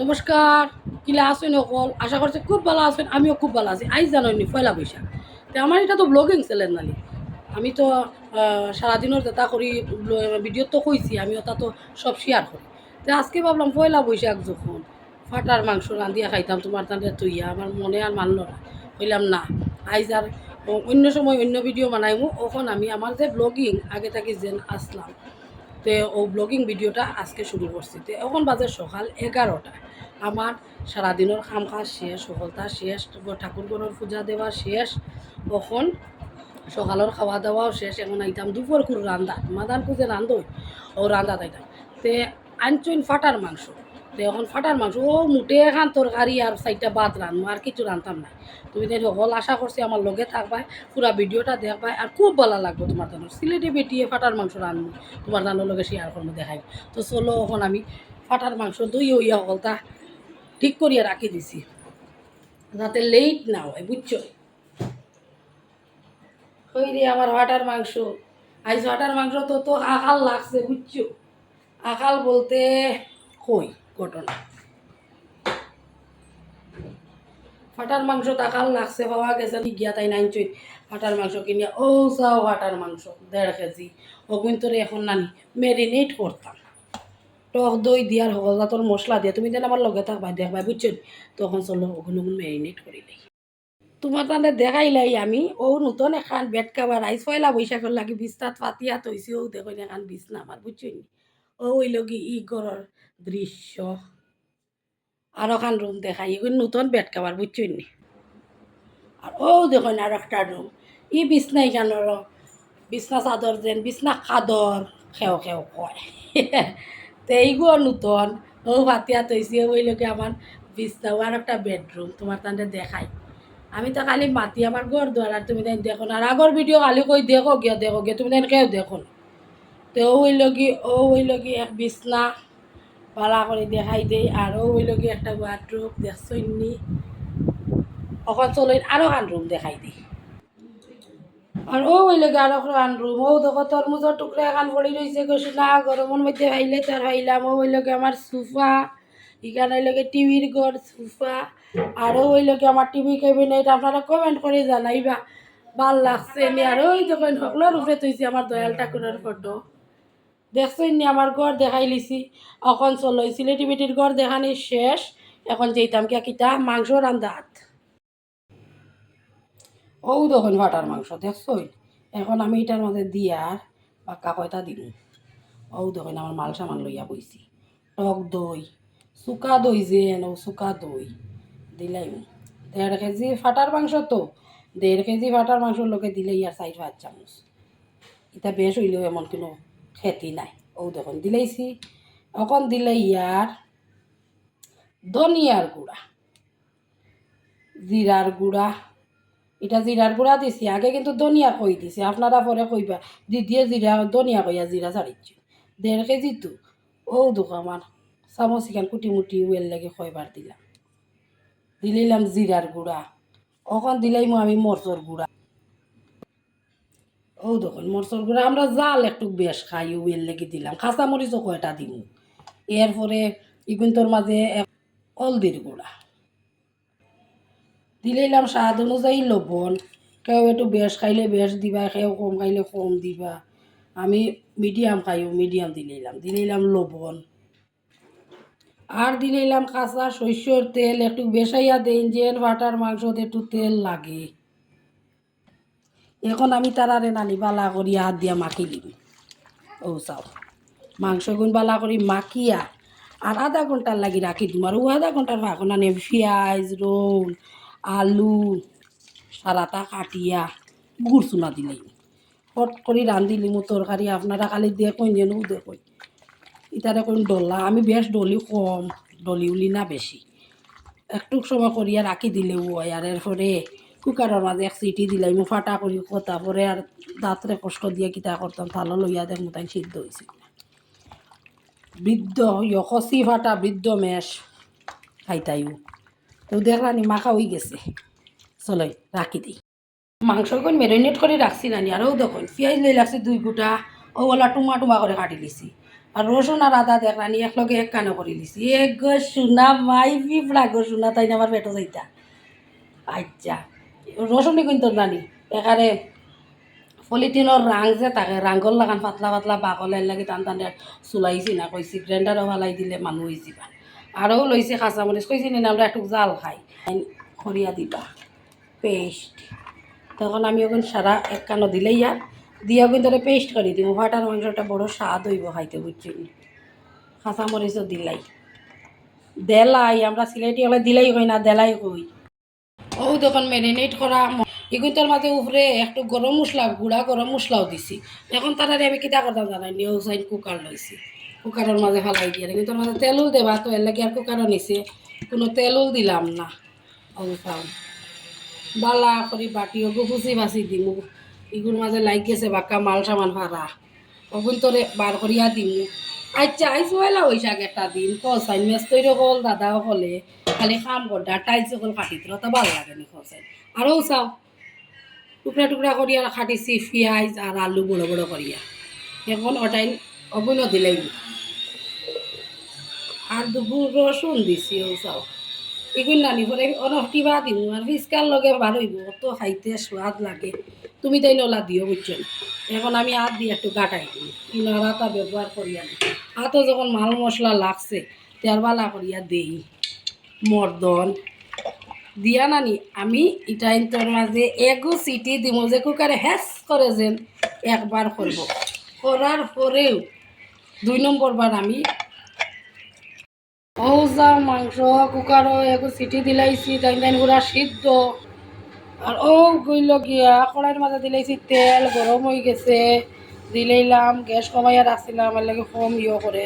নমস্কার কিলা আছেন অকল, আশা করছি খুব ভালো আছেন, আমিও খুব ভালো আছি। আইজ জানোনি পয়লা বৈশাখ। তো আমার এটা তো ব্লগিং চ্যানেল নালি। আমি তো সারাদিনের যেটা করি ভিডিও তো কইছি আমি ওটা তো সব শেয়ার করি। তো আজকে ভাবলাম পয়লা বৈশাখ যখন ফাটার মাংস রান্ধিয়া খাইতাম, তোমার তাদের তুইয়া আমার মনে আর মানল না। কইলাম না, আইজ আর অন্য সময় অন্য ভিডিও বানাইমু। ওখন আমি আমার যে ব্লগিং আগে থাকি যেন আসলাম। তে ও ব্লগিং ভিডিওটা আজকে শুরু করছি। তো এখন বাজে সকাল এগারোটা। আমার সারাদিনের খাম কাজ শেষ, সফলতা শেষ ঠাকুর ঘরের পূজা দেওয়া শেষ তখন সকালের খাওয়া দাওয়াও শেষ, এখন আইতাম দুপুর করে রান্দা মাদান কুজে রান্ধই, ও রান্দা তাইতাম। তে আনচইন ফাটার মাংস। এখন ফাটার মাংস, ও মুটে এখান তরকারি আর চারটা ভাত রান্ধবো আর কিছু রান্ধতাম না তুমি তাই সকল আশা করছি আমার লগে থাকবাই, পুরা ভিডিওটা দেখবাই, আর খুব ভালো লাগবে তোমার জানো সিলেটে বেটিয়ে ফাটার মাংস রান্ধবো তোমার জানোর লগে শেয়ার করব দেখাই তো চলো, এখন আমি ফাটার মাংস দই ইয়া সকলটা ঠিক করিয়া রাখি দিছি। যাতে লেট না হয়, বুঝছ? কই রে আমার ফাটার মাংস। আজ ফাটার মাংস তো তো আকাল লাগছে, বুঝছ? আকাল বলতে কই? ঘটনা। ফাটার মাংস তাকাল লাগছে পাওয়া গেছে গিয়া তাই নাইন চুই ফাটার মাংস কিনিয়া ও চাও ফাটার মাংস দেড় কেজি। অগুন তোরে এখন নানি মেরিনেট করতাম টক দই দিয়ার সকল জাতর মশলা দিয়ে। তুমি যেন আমার লগে থাকবা দেখবা বুঝছ তখন চলো ওগুন ওগুন মেরিনেট করি লাই তোমার তাহলে দেখাইলাই আমি ও নতুন এখান বেড কাবার আইস পয়লা বৈশাখের লাগি বিস্তাত পাতিয়া তৈছি ও দেখো এখান বিছনা আমার বুঝছ নি? ও ওই লগি ই ঘরের দৃশ্য। আর ওখান রুম দেখাই। এগুলো নতুন বেড কাভার বুঝছই নি আর ও দেখুন আর একটা রুম ই বিছনা এখানোর বিছনা চাদর যেন, বিছনা চাদর খেও খেও কয়। তো এইগুলো নতুন। ও ভাতিয়া তৈছি ওই লোকে আমার বিছনা আর একটা বেডরুম তোমার তাহলে দেখাই। আমি তো খালি মাতি আমার ঘর দুয়ার আর তুমি তাই দেখো আর আগর ভিডিও খালি কই দেখো গিয়া দেখো গিয়া, তুমি তাই কেউ দেখো তো ওই লগি ও ওই লগি এক বিছনা পালা করে দেখাই দেই। আরও ওই লগে একটা ওয়ার্ড্রোপ দেখছই নি অকল চলই আরও খান রুম দেখাই দিই। আর ও ওই লগে আরও খান রুম ও দেখো তরমুজের টুকরা এখান পড়ি রয়েছে কইছি না গরমের মধ্যে ভাইলে তার ভাইলাম ও ওই লগে আমার সোফা এখানে ওই লগে টিভির ঘর সোফা আরও ওই লগে আমার টিভি ক্যাবিনেট আপনারা কমেন্ট করে জানাইবা। ভালো লাগছে নি? আর ওই দেখেন সকলের উপরে তৈছি আমার দয়াল ঠাকুরের ফটো দেখছেন নি, আমার ঘর দেখাই লিছি। এখন চলো সিলেটি বেটির ঘর দেখানি শেষ। এখন যেতাম কিয়া কিতা, মাংস রান্ধাত ও দেখুন ফাটার মাংস, দেখছই? এখন আমি এটার মধ্যে দিয়ার পাক্কা কয়টা দিম। ও দেখুন আমার মাল সামান লইয়া বইছি। টক দই, শুকা দই যে ও শুকা দই দিলাই দেড় কেজি ফাটার মাংস তো, দেড় কেজি ফাটার মাংস লোকে দিলে ইয়ার চাই পাঁচ চামচ। এটা বেশ হইলেও এমন কোনো খেতি নাই। ও দেখুন, দিলেইছি। এখন দিলে ইয়ার ধনিয়ার গুঁড়া জিরার গুঁড়া। এটা জিরার গুঁড়া দিছি, আগে কিন্তু ধনিয়া কই দিছি। আপনারা পরে কইবা, দি দিয়ে জিরা ধনিয়া কইয়া জিরা ছাড়িছি দেড় কেজি তো ও দুঃখ আমার চামচ এখান কুটি মুটি ওয়েল লাগে কয়বার দিলাম। দিলাম জিরার গুঁড়া। এখন দিলাইমু আমি মরচর গুঁড়া। ও দেখুন মরচর গুঁড়া, আমরা জাল একটু বেশ খাই ওয়েল লেগে দিলাম। কাঁচা মরিচও কয়টা দিম এরপরে ইগুন্তর মাঝে হলদির গুঁড়া। দিলাইলাম স্বাদ অনুযায়ী লবণ। কেউ একটু বেশ খাইলে বেশ দিবা, কেউ কম খাইলে কম দিবা। আমি মিডিয়াম খাইও মিডিয়াম দিলাইলাম দিলাইলাম লবণ। আর দিলাইলাম কাঁচা শস্যর তেল, একটু বেসাইয়া দেন, যেন বাটার মাংসতে একটু তেল লাগে। এখন আমি তারারে নানি বালা করি, হাত দিয়া মাখি দিম। ও, চাও। মাংস গুণ বালা করি, মাখিয়া আর আধা ঘণ্টার লাগি রাখি দিম। আর ও আধা ঘণ্টার ভাগনা নে পেঁয়াজ রোল আলু সারাটা কাটিয়া গুড় চুনা দিলেই ফট করে রান্ধিলি মো তরকারি আপনারা খালি দেখুন যেন দেখুন। ইতারে কোন ডলা আমি বেশ ডলি কম ডলি উলি না বেশি একটু সময় করিয়া রাখি দিলেও হয়। আর এরপরে কুকারের মাঝে এক সিটি দিলাই মু ফাটা করি কথা পরে আর দাঁতরে কষ্ট দিয়ে কিতা করতাম তালো লইয়া দেখ মোটাই সিদ্ধ হয়েছে বৃদ্ধ ইয় কচি ফাটা বৃদ্ধ মেষ খাইতাইও তো দেখলানি মাখা হয়ে গেছে। চলো রাখি দিই মাংস কোন মেরিনেট করে রাখছি নানি আরও দেখুন পেঁয়াজ লই লাগছে দুই গোটা ও ওলা টুমা টুমা করে কাটি দিছি। আর রসুন আর আদা দেখ দেখলানি একলগে এক কানে করে দিছি। এক গো সোনা মাই পিঁপড়া গো সোনা তাই আমার পেটো যাইতা আচ্ছা। রসুনই কিন্তু জানি। এখানে পলিথিনের রাং যে তাকে রাঙ্গল লাগান পাতলা পাতলা বাকলের লাগি টান টান চুলাইছি না কইছি গ্রাইন্ডারও ভালাই দিলে মানুহ হয়েছি বা আরও লইছে কাঁচামরিচ কইছি নি না আমরা একটু জাল খাই। খরিয়া দিবা। পেস্ট তখন আমি ওখানে সারা এক কানো দিলে ইয়ার দিয়া কিন্তু পেস্ট করে দিব ভাটার মাংসটা বড় স্বাদ হইব খাইতে বুঝছি কাঁচামরিচও দিলাই। দেলাই, আমরা সিলেটি হলে দিলাই কই না, দেলাই কই ও তখন ম্যারিনেট করা এগুলোর মাঝে উপরে একটু গরম মশলা গুঁড়া গরম মশলাও দিছি। এখন তারারে আমি কিতা করতাম জানাই নিউ সাইড কুকার লইছি কুকারের মাঝে ফেলাই দিয়ে। কিন্তু মাঝে তেলও দেবা, তো এর লাগে আর কুকারও নিছে কোনো তেলও দিলাম না। বালা করি বাটি ওগু ফুচি ভাচি দিমু। ইগুর মাঝে লাগ গেছে বাক্কা মাল সামান ভাড়া ওগুন তোরে বার করিয়া দিমু। আচ্ছা আইস পয়লা বৈশাখ একটা দিন কসাই মেস তৈরি হল দাদা হলে খালি কাম করডা টাইলস হল কাটি দিল তো ভালো লাগে নি কসাই আরও চাও, টুকরা টুকরা করিয়া কাটিছি পিঁয়াজ আর আলু বড় বড় করিয়া এখন ওটাই অগুনও দিলেই আর দুপুর রসুন দিছি, ও চাও। এগুলো নানি পরে অনেক কিবা দিম আর ফিসকার লগে হইব অত খাইতে সোয়াদ লাগে। তুমি তাই নলা দিও বুঝছেন এখন আমি হাত দিয়ে একটু গাটাই দিই কিনার আটা ব্যবহার করি আমি হাতও যখন মাল মশলা লাগছে তেল বালা করিয়া দেই। মর্দন দিয়া নানি, আমি ইটাইন তোর মাঝে এগো সিটি দিম যে কুকারে হেস করে যেন একবার করব করার পরেও দুই নম্বর বার আমি যাও মাংস কুকারও একটু সিটি দিলাইছি তাই তাই পুরা সিদ্ধ। আর ও গইল গিয়া কড়াইয়ের মাঝে দিলাইছি তেল গরম হয়ে গেছে। দিলাইলাম গ্যাস কমাইয়া রাখছিলাম এর লাগে কম ইয়ে করে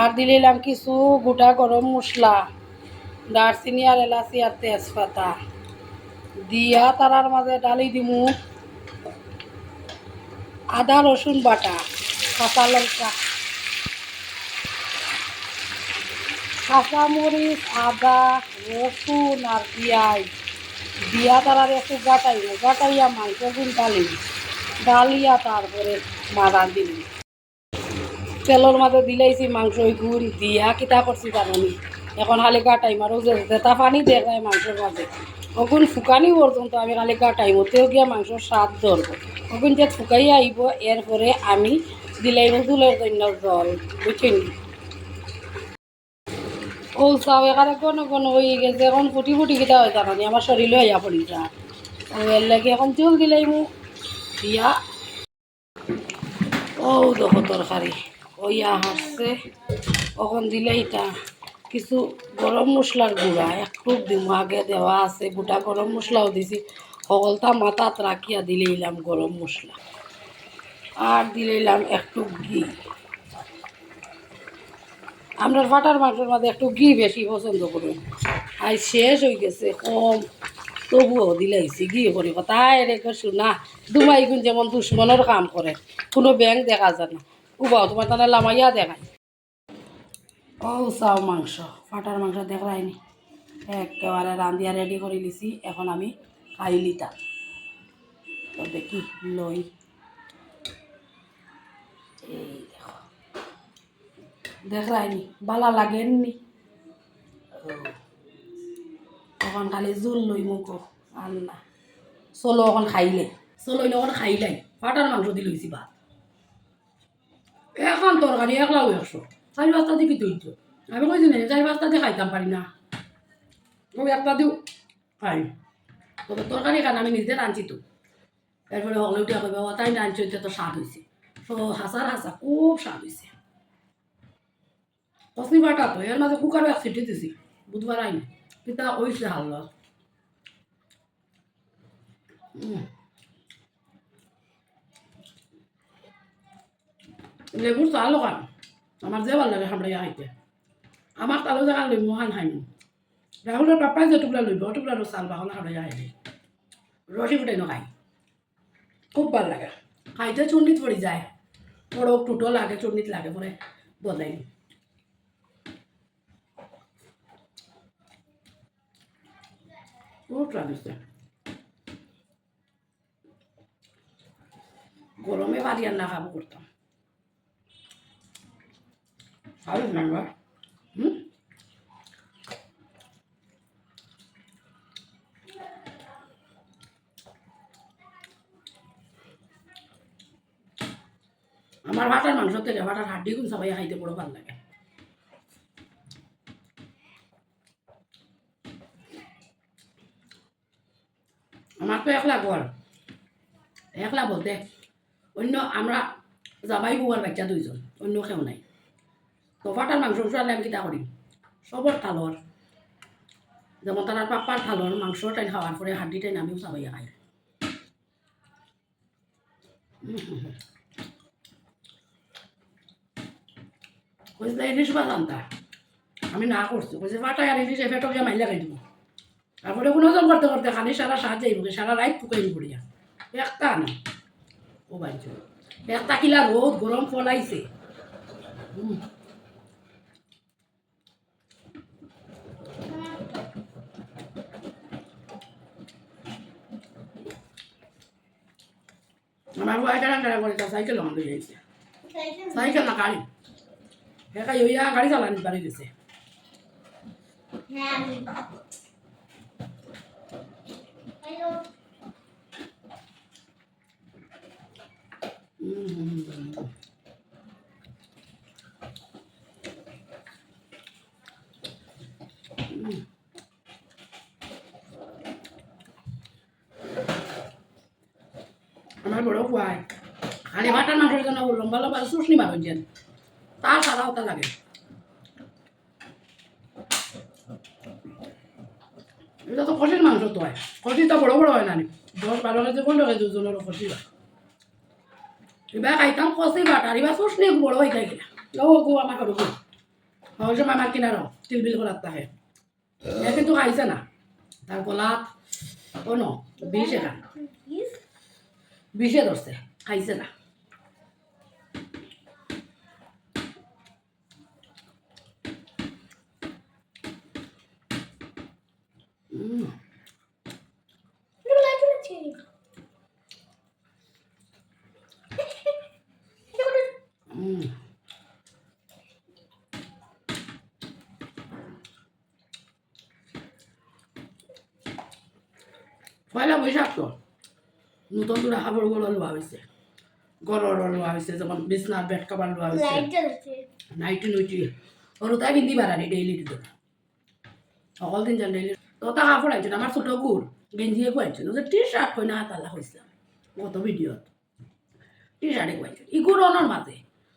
আর দিলাইলাম কিছু গোটা গরম মশলা দারচিনি আর এলাচি আর তেজপাতা। দিয়া তারার মাঝে ডালি দিমু। আদা রসুন বাটা, কাঁচা লঙ্কা কাঁচামরিচ, আদা, রসুন আর পেঁয়াজ। দিয়া তারার একটু গাটাইব গাটাইয়া মাংস গুণ ডালি ডালিয়া তারপরে মারা দিলি। তেলের মাঝে দিলাইছি মাংস গুণ দিয়া কিতা করছি জানি এখন খালি গাটাইম আর যে যেটা পানি দেখায় মাংসের মাঝে। ওগুন ফুকানি পর্যন্ত আমি খালি গাটাইম ওতেও গিয়া মাংস স্বাদ ধরবো। ওগুন যে ফুকাই আইব, এরপরে আমি দিলাইম দুলের জন্য জল। বুঝছেন? ও চাও এখানে কোনো কোনো হয়ে গেছে, এখন ফুটি ফুটি কিতা হয় জানানি আমার শরীরে হইয়া পড়ি যা ও এর লাগে এখন জল দিলাই মু দিয়া। ও দেখো তরকারি ওইয়া হাসছে ওখন দিলে এটা কিছু গরম মশলার গুঁড়া একটু দিম। আগে দেওয়া আছে, গোটা গরম মশলাও দিছি। সকলটা মাথাত রাখিয়া দিলেইলাম গরম মশলা আর দিলেইলাম একটু ঘি। আমরা ফাটার মাংসের মধ্যে একটু ঘি বেশি পছন্দ করি। আই শেষ হয়ে গেছে, কম। তবুও দিলাইছি ঘি করিব তাই রে শোনা দুমাই গুণ যেমন দুশ্মনের কাম করে, কোনো ব্যাংক দেখা যায় না। উবাও তোমার তাহলে লামাইয়া দেখায় ও চাও মাংস ফাটার মাংস দেখায়নি একেবারে রান্ধিয়া রেডি করে লিছি এখন আমি খাই লিতাম তো দেখি, লই। এই দেখো দেখায়নি বালা লাগেননি ও, এখন খালি জোল লই মুখো আর না চলো এখন খাইলে চলো এখন খাইলাই ফাটার মাংস দি লইছি ভাত এখন তরকারি একলাও একশো চারি পাঁচটা দিয়ে কি তৈরি আমি কইছি না চারি পাঁচটা দিয়ে খাইতাম পারি না ওই একটা দিও খাই তবে তরকারি খান আমি নিজে রাঁধছি তো এরপরে হলে উঠে কইব "ও, তাই রাঁধছি তো স্বাদ হয়েছে তো হাসার হাসা খুব স্বাদ হয়েছে কসনি বাটা তো এর মাঝে কুকারও এক সিটি দিছি বুধবার আইনি। কিন্তু ওইছে হাল্লা। লেবুর চাল খান আমার যে ভালো লাগে খামড়াইয়া খাইতে আমার তালু জায়গা লইব খান খাইম। রাহুলের পাপাই যে টুকরা লইব টুকরাটো চাল বাহন খামড়াইয়া খাইবে রসি ফুটাই নখাই খুব ভালো লাগে। খাইতে চুন্নিত পড়ি যায়। বড় টুটো লাগে চুন্নিত লাগে পরে বদলাই খুব স্বাদিষ্ট গরমে বাড়ি রান্না খাব করতাম। না হুম? আমার ভাটার মাংস থেকে ভাটার হাড্ডি গুণ সবাই খাইতে বড় ভালো লাগে আমার তো একলা ঘর। একলা বলতে, অন্য আমরা জামাই বুয়ার বাচ্চা দুইজন, অন্য কেউ নাই। তো ফাটার মাংস উঠালে আমি কিতা করি সবর থালর যেমন তার পাপ্পার থালর মাংস টাইন খাওয়ার পরে হাড্ডি টাইন আমিও চাবাইয়া খাই কইছে ইলিশ আনতা আমি না করছি কইছে ফাটাই আর ইলিশ এফেটক যে মাইলা খাই দিব। তারপরে কোনো হজম করতে করতে খানি সারা সাত যাইব সারা রাত টুকাইব পড়িয়া একটা না। ও বাইছ একটা কিলা রোদ গরম ফলাইছে। আমার একটা টাকা করে, তার সাইকেল আমার লই যাইছে সাইকেল না গাড়ি। ইয়া গাড়ি চালানি পারি গেছে। হুম আমার বড় খুয়াই খালি ভাটার মাংসের জন্য লম্বা লম্বা শুশনি মারুন যেন। তার সাদা হতা লাগে। এটা তো খসির মাংস তো হয়। খসি তো বড় বড় হয় না। দশ বারো কেজি, পনেরো কেজি ওজনের খসি হয়। এবার খাইতাম, খসি বাটার এবার শুশনি বড় হয়ে যায় কিনা ও গো আমার ঘর গো ওই সময় আমার কিনার তিলবিল করার এ কিন্তু খাইছে না। তার গলাত ও ন বিষ এখানে। বিষে ধরছে খাইছে না উম, উম। পয়লা বৈশাখ তো নতুন করে কাপড়গুলো লোৱা হৈছে ঘৰৰ লোৱা হৈছে যেমন বিছনাৰ বেড কভাৰ লোৱা হৈছে নাইটি নুইটি সৰু তাই পিন্ধি পাৰানি ডেইলি দুটো অকল তিনজন ডেইলি তো তা কাপড় আনছিল আমার ছোট গুড় গেঞ্জিয়ে কুয়াইছিল যে টি শার্ট কই না হাতালা হয়েছিলাম কত ভিডিওত টি শার্টে কুয়াইছিল ইগুর অনর মাঝে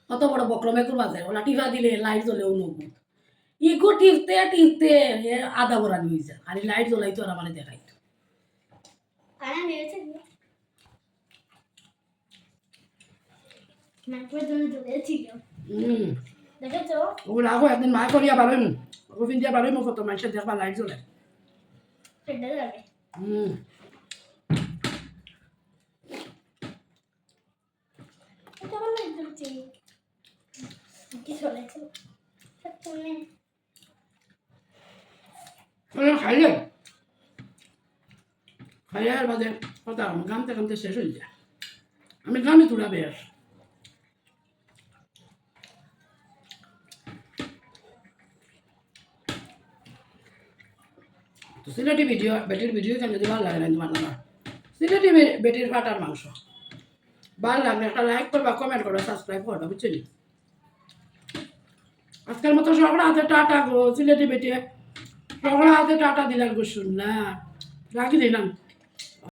কত বড় বক্রমেকুর মাঝে ওলা টিভা দিলে লাইট জ্বলেও নগুর ইগু টিপতে টিপতে আধা বরানি হয়েছে খালি লাইট জ্বলাইতো আর আমার দেখাইতো হুম দেখেছ ওগুলো আগো একদিন মা করিয়া পারইম ওগো পিন্দিয়া পারইম কত মানুষের দেখবা লাইট জ্বলে। হুম। খাইলে? আর বাদে কথা গামতে গামতে শেষ হয়ে যায়। আমি গ্রামে তুলা বেশ। তো সিলেটি ভিডিও, বেটির ভিডিও কেন যদি ভালো লাগে না তোমার না সিলেটি বেটির পাটার মাংস। ভালো লাগলে একটা লাইক করবা কমেন্ট করবা সাবস্ক্রাইব করবা, বুঝছ নি? আজকের মতো সকলে হাতে টাটা গো, সিলেটি বেটে সকলে হাতে টাটা দিলাম গো না রাখি দিলাম।